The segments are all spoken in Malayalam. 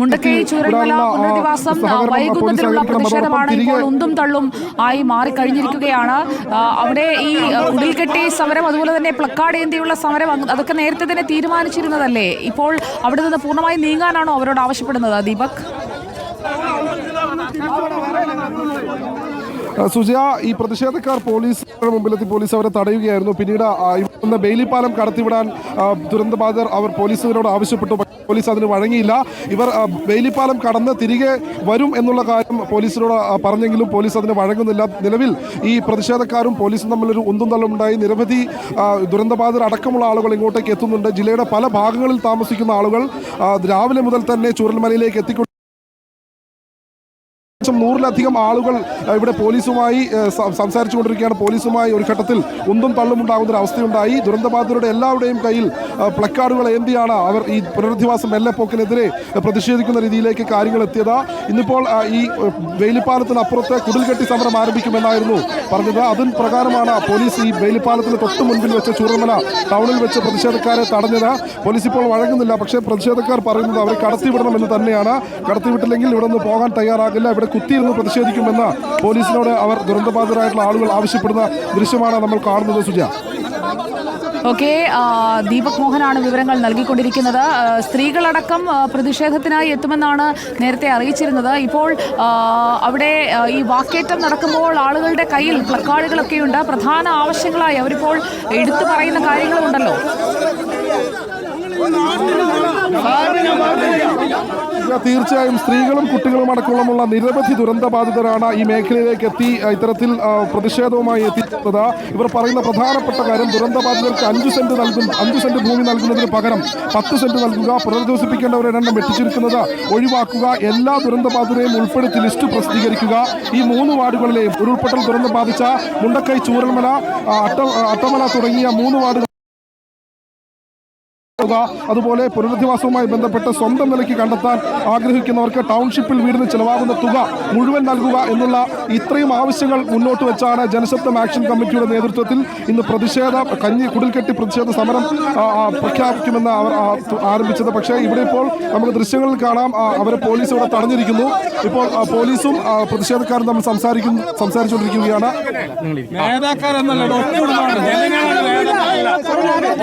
മുണ്ടക്കൈ ചൂരന്മല പുനരധിവാസം വൈകുന്നതിലുള്ള പ്രതിഷേധമാണ് ഇപ്പോൾ ഉന്തും തള്ളും ആയി മാറിക്കഴിഞ്ഞിരിക്കുകയാണ്. അവിടെ ഈ ഉടൽകെട്ടി സമരം അതുപോലെ തന്നെ പ്ലക്കാർഡ് ഏന്തിയുള്ള സമരം അതൊക്കെ നേരത്തെ തന്നെ തീരുമാനിച്ചിരുന്നതല്ലേ? ഇപ്പോൾ അവിടെ നിന്ന് പൂർണമായി നീങ്ങാനാണോ അവരോട് ആവശ്യപ്പെടുന്നത് ദീപക്? സുജയ ഈ പ്രതിഷേധക്കാർ പോലീസിന്റെ മുമ്പിലെത്തി പോലീസ് അവരെ തടയുകയായിരുന്നു. പിന്നീട് ബെയിലിപ്പാലം കടത്തിവിടാൻ ദുരന്തബാധിതർ അവർ പോലീസുകാരോട് ആവശ്യപ്പെട്ടു. പോലീസ് അതിന് വഴങ്ങിയില്ല. ഇവർ വേലിപ്പാലം കടന്ന് തിരികെ വരും എന്നുള്ള കാര്യം പോലീസിനോട് പറഞ്ഞെങ്കിലും പോലീസ് അതിന് വഴങ്ങുന്നില്ല. നിലവിൽ ഈ പ്രതിഷേധക്കാരും പോലീസും തമ്മിലൊരു ഉന്തും തള്ളുമുണ്ടായി. നിരവധി ദുരന്തബാധിതർ അടക്കമുള്ള ആളുകൾ ഇങ്ങോട്ടേക്ക് എത്തുന്നുണ്ട്. ജില്ലയുടെ പല ഭാഗങ്ങളിൽ താമസിക്കുന്ന ആളുകൾ രാവിലെ മുതൽ തന്നെ ചൂരൽമലയിലേക്ക് എത്തിക്കൊണ്ട് ഏകദേശം നൂറിലധികം ആളുകൾ ഇവിടെ പോലീസുമായി സംസാരിച്ചു കൊണ്ടിരിക്കുകയാണ് പോലീസുമായി ഒരു ഘട്ടത്തിൽ ഒന്നും തള്ളുമുണ്ടാകുന്ന ഒരു അവസ്ഥയുണ്ടായി ദുരന്തബാധിതരുടെ എല്ലാവരുടെയും കയ്യിൽ പ്ലക്കാർഡുകൾ ഏന്തിയാണ് അവർ ഈ പുനരധിവാസ മെല്ലെപ്പോക്കിനെതിരെ പ്രതിഷേധിക്കുന്ന രീതിയിലേക്ക് കാര്യങ്ങൾ എത്തിയത്. ഇന്നിപ്പോൾ ഈ വെയിലിപ്പാലത്തിനപ്പുറത്ത് കുടിൽകെട്ടി സമരം ആരംഭിക്കുമെന്നായിരുന്നു പറഞ്ഞത്. അതിന് പ്രകാരമാണ് പോലീസ് ഈ വേലിപ്പാലത്തിന് തൊട്ട് മുൻപിൽ വെച്ച് ചൂർമല ടൗണിൽ വെച്ച് പ്രതിഷേധക്കാരെ തടഞ്ഞത്. പോലീസ് ഇപ്പോൾ വഴങ്ങുന്നില്ല. പക്ഷേ പ്രതിഷേധക്കാർ പറയുന്നത് അവരെ കടത്തിവിടണമെന്ന് തന്നെയാണ്. കടത്തിവിട്ടില്ലെങ്കിൽ ഇവിടെ നിന്ന് പോകാൻ തയ്യാറാകില്ല. ഇവിടെ കുത്തിയിരുന്ന് പ്രതിഷേധിക്കുമെന്ന് പോലീസിനോട് അവർ ദുരന്തബാധിതരായിട്ടുള്ള ആളുകൾ ആവശ്യപ്പെടുന്ന ദൃശ്യമാണ് നമ്മൾ കാണുന്നത് സുജ. ഓക്കെ ദീപക് മോഹനാണ് വിവരങ്ങൾ നൽകിക്കൊണ്ടിരിക്കുന്നത്. സ്ത്രീകളടക്കം പ്രതിഷേധത്തിനായി എത്തുമെന്നാണ് നേരത്തെ അറിയിച്ചിരുന്നത്. ഇപ്പോൾ അവിടെ ഈ വാക്കേറ്റം നടക്കുമ്പോൾ ആളുകളുടെ കയ്യിൽ പ്ലക്കാർഡുകളൊക്കെയുണ്ട്. പ്രധാന ആവശ്യങ്ങളായി അവരിപ്പോൾ എടുത്തു പറയുന്ന കാര്യങ്ങളുണ്ടല്ലോ. തീർച്ചയായും സ്ത്രീകളും കുട്ടികളും അടക്കമുള്ള നിരവധി ദുരന്ത ബാധിതരാണ് ഈ മേഖലയിലേക്ക് എത്തി ഇത്തരത്തിൽ പ്രതിഷേധവുമായി എത്തിച്ചത്. ഇവർ പറയുന്ന പ്രധാനപ്പെട്ട കാര്യം ദുരന്ത ബാധിതർക്ക് അഞ്ച് സെന്റ് നൽകും അഞ്ച് സെന്റ് ഭൂമി നൽകുന്നതിന് പകരം പത്ത് സെന്റ് നൽകുക പുനരധിവസിപ്പിക്കേണ്ടവരുടെ എണ്ണം വെട്ടിച്ചുരുക്കുന്നത് ഒഴിവാക്കുക എല്ലാ ദുരന്ത ബാധിതരെയും ഉൾപ്പെടുത്തി ലിസ്റ്റ് പ്രസിദ്ധീകരിക്കുക. ഈ മൂന്ന് വാർഡുകളിലെയും ഉരുൾപൊട്ടൽ ദുരന്തം ബാധിച്ച മുണ്ടക്കൈ ചൂരൽമല അട്ട അട്ടമല തുടങ്ങിയ മൂന്ന് വാർഡുകൾ അതുപോലെ പുനരധിവാസവുമായി ബന്ധപ്പെട്ട് സ്വന്തം നിലയ്ക്ക് കണ്ടെത്താൻ ആഗ്രഹിക്കുന്നവർക്ക് ടൗൺഷിപ്പിൽ വീടിന് ചിലവാകുന്ന തുക മുഴുവൻ നൽകുക എന്നുള്ള ഇത്രയും ആവശ്യങ്ങൾ മുന്നോട്ട് വെച്ചാണ് ജനശബ്ദം ആക്ഷൻ കമ്മിറ്റിയുടെ നേതൃത്വത്തിൽ ഇന്ന് പ്രതിഷേധ കഞ്ഞി കുടിൽക്കെട്ടി പ്രതിഷേധ സമരം പ്രഖ്യാപിക്കുമെന്ന് അവർ ആരംഭിച്ചത് പക്ഷേ ഇവിടെ ഇപ്പോൾ നമുക്ക് ദൃശ്യങ്ങളിൽ കാണാം അവരെ പോലീസ് ഇവിടെ തടഞ്ഞിരിക്കുന്നു ഇപ്പോൾ പോലീസും പ്രതിഷേധക്കാരും തമ്മിൽ സംസാരിക്കുന്നു സംസാരിച്ചുകൊണ്ടിരിക്കുകയാണ് നേതാക്കാരെന്നല്ല ഒത്തുവിടുന്നതാണ് ജനങ്ങളാണ് രാഷ്ട്രീയമല്ലത്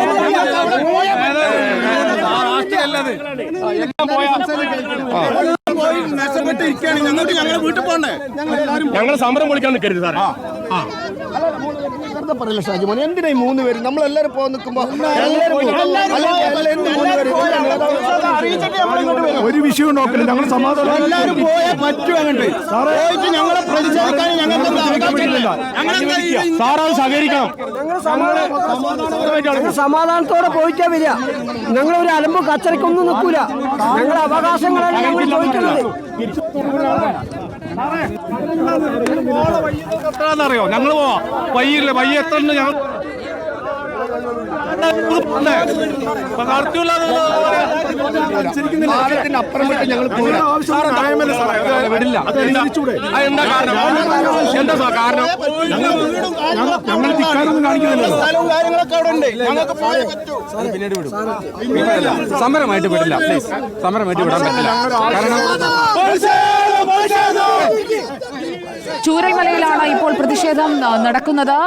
എല്ലാം പോയാ പോയി നഷ്ടപ്പെട്ടിരിക്കുകയാണ് ഞങ്ങൾക്ക് ഞങ്ങളുടെ വീട്ടിൽ പോകണ്ടേ ഞങ്ങൾ സമരം വിളിക്കാൻ നിൽക്കരുത് സാറേ. വെറുതെ പറയില്ല ഷാജിമോൻ എന്തിനാ ഈ മൂന്ന് പേര്? നമ്മളെല്ലാരും പോകാൻ നിൽക്കുമ്പോ? ഒരു വിഷയവും നോക്കില്ല ഞങ്ങൾ സമാധാനം എല്ലാവരും പോയാൽ പറ്റും അങ്ങോട്ട്. പോയിട്ട് ഞങ്ങളെ പ്രതിഷേധിക്കാൻ ഞങ്ങൾക്ക് എന്താ അവകാശമില്ല. ഞങ്ങളെന്താ ഈ- സാർ അത് സഹകരിക്കണം. ഞങ്ങൾ സമാധാനത്തോടെ പോയിട്ടാ വരിക. ഞങ്ങൾ ഒരു അലമ്പ് കച്ചറക്കൊന്നും നിൽക്കൂല. ഞങ്ങളുടെ അവകാശങ്ങളാണ് ഞങ്ങൾ ചോദിക്കുന്നത്. എത്രയാണെന്നറിയോ ഞങ്ങൾ പോവാ. വയ്യില്ല. വയ്യ എത്ര ഉണ്ട് ഞങ്ങൾ കാലത്തിന്റെ അപ്പുറം വിട്ട് ഞങ്ങൾ പോരാ. വിടില്ല. എന്താ? കാരണം? എന്താ സാർ കാരണം? ഞങ്ങൾ ധിക്കാരൊന്നും കാണിക്കുന്നില്ലല്ലോ സമരമായിട്ട് വിടില്ല. പ്ലീസ്. സമരമായിട്ട് വിടാൻ പറ്റില്ല. കാരണം ചൂരൽമലയിലാണ് ഇപ്പോൾ പ്രതിഷേധം നടക്കുന്നത്.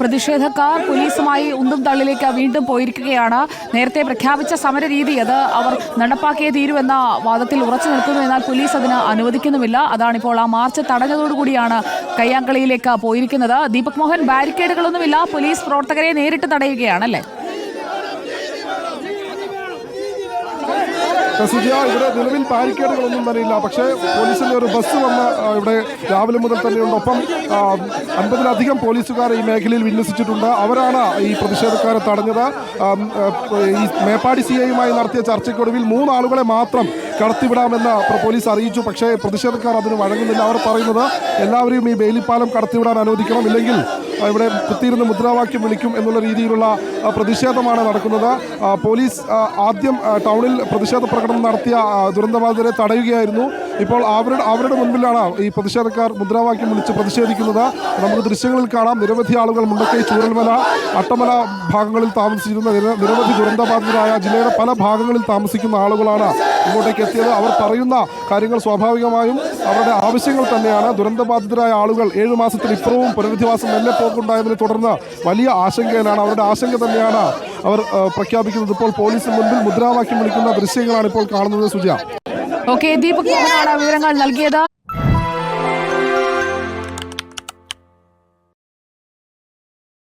പ്രതിഷേധക്കാർ പോലീസുമായി ഉന്തും തള്ളിലേക്ക് വീണ്ടും പോയിരിക്കുകയാണ്. നേരത്തെ പ്രഖ്യാപിച്ച സമര രീതി അത് അവർ നടപ്പാക്കിയേ തീരുമെന്ന വാദത്തിൽ ഉറച്ചു നിൽക്കുന്നു. എന്നാൽ പോലീസ് അതിന് അനുവദിക്കുന്നുമില്ല. അതാണിപ്പോൾ ആ മാർച്ച് തടഞ്ഞതോടുകൂടിയാണ് കയ്യാങ്കളിയിലേക്ക് പോയിരിക്കുന്നത്. ദീപക് മോഹൻ ബാരിക്കേഡുകളൊന്നുമില്ല. പോലീസ് പ്രവർത്തകരെ നേരിട്ട് തടയുകയാണല്ലേ? സുജിയ ഇവിടെ നിലവിൽ ബാരിക്കേഡുകളൊന്നും തന്നെ ഇല്ല പക്ഷേ പോലീസിന്റെ ഒരു ബസ് വന്ന് ഇവിടെ രാവിലെ മുതൽ തന്നെയുണ്ട്. ഒപ്പം അൻപതിലധികം പോലീസുകാർ ഈ മേഖലയിൽ വിന്യസിച്ചിട്ടുണ്ട്. അവരാണ് ഈ പ്രതിഷേധക്കാരെ തടഞ്ഞത്. ഈ മേപ്പാടി സി ഐയുമായി നടത്തിയ ചർച്ചയ്ക്കൊടുവിൽ മൂന്നാളുകളെ മാത്രം കടത്തിവിടാമെന്ന് പോലീസ് അറിയിച്ചു. പക്ഷേ പ്രതിഷേധക്കാർ അതിന് വഴങ്ങുന്നില്ല. അവർ പറയുന്നത് എല്ലാവരെയും ഈ ബെയിലിപ്പാലം കടത്തിവിടാൻ അനുവദിക്കണം. ഇല്ലെങ്കിൽ ഇവിടെ കുത്തിയിരുന്ന് മുദ്രാവാക്യം വിളിക്കും എന്നുള്ള രീതിയിലുള്ള പ്രതിഷേധമാണ് നടക്കുന്നത്. പോലീസ് ആദ്യം ടൗണിൽ പ്രതിഷേധ പ്രകടനം നടത്തിയ ദുരന്തബാധിതരെ തടയുകയായിരുന്നു. ഇപ്പോൾ അവരുടെ അവരുടെ മുൻപിലാണ് ഈ പ്രതിഷേധക്കാർ മുദ്രാവാക്യം വിളിച്ച് പ്രതിഷേധിക്കുന്നത്. നമുക്ക് ദൃശ്യങ്ങളിൽ കാണാം. നിരവധി ആളുകൾ മുണ്ടക്കൈ ചൂരൽമല അട്ടമല ഭാഗങ്ങളിൽ താമസിച്ചിരുന്ന നിരവധി ദുരന്തബാധിതരായ ജില്ലയുടെ പല ഭാഗങ്ങളിൽ താമസിക്കുന്ന ആളുകളാണ് ഇങ്ങോട്ടേക്ക് എത്തിയത്. അവർ പറയുന്ന കാര്യങ്ങൾ സ്വാഭാവികമായും അവരുടെ ആവശ്യങ്ങൾ തന്നെയാണ്. ദുരന്തബാധിതരായ ആളുകൾ ഏഴ് മാസത്തിൽ ഇപ്പുറവും പുനരധിവാസം മെല്ലെ പോക്കുണ്ടായതിനെ തുടർന്ന് വലിയ ആശങ്കയിലാണ്. അവരുടെ ആശങ്ക തന്നെയാണ് അവർ പ്രഖ്യാപിക്കുന്നത്. ഇപ്പോൾ പോലീസിന് മുൻപിൽ മുദ്രാവാക്യം വിളിക്കുന്ന ദൃശ്യങ്ങളാണ് ഇപ്പോൾ കാണുന്നത്. സുജ. ഓക്കെ ദീപക് മോഹനാണ് വിവരങ്ങൾ നൽകിയത്.